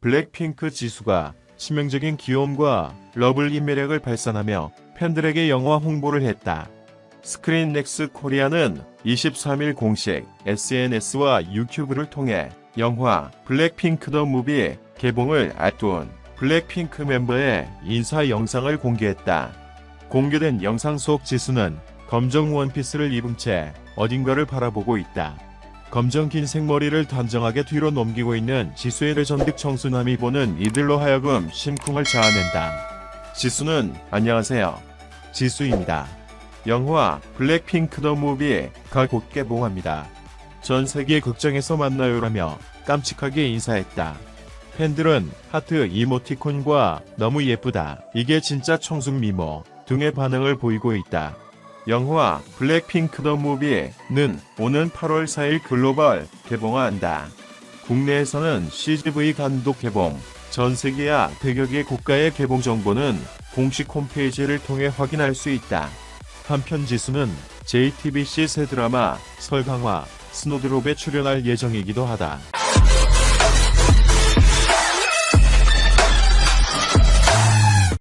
블랙핑크 지수가 치명적인 귀여움과 러블리 매력을 발산하며 팬들에게 영화 홍보를 했다. 스크린넥스 코리아는 23일 공식 SNS와 유튜브를 통해 영화 블랙핑크 더 무비 개봉을 앞둔 블랙핑크 멤버의 인사 영상을 공개했다. 공개된 영상 속 지수는 검정 원피스를 입은 채 어딘가를 바라보고 있다. 검정 긴 생머리를 단정하게 뒤로 넘기고 있는 지수의 레전드 청순함이 보는 이들로 하여금 심쿵을 자아낸다. 지수는 안녕하세요. 지수입니다. 영화 블랙핑크 더 무비가 곧 개봉합니다. 전 세계 극장에서 만나요라며 깜찍하게 인사했다. 팬들은 하트 이모티콘과 너무 예쁘다. 이게 진짜 청순 미모 등의 반응을 보이고 있다. 영화 블랙핑크 더 무비는 오는 8월 4일 글로벌 개봉한다. 국내에서는 CGV 감독 개봉, 전 세계야 100여 개 국가의 개봉 정보는 공식 홈페이지를 통해 확인할 수 있다. 한편 지수는 JTBC 새 드라마 설강화 스노드롭에 출연할 예정이기도 하다.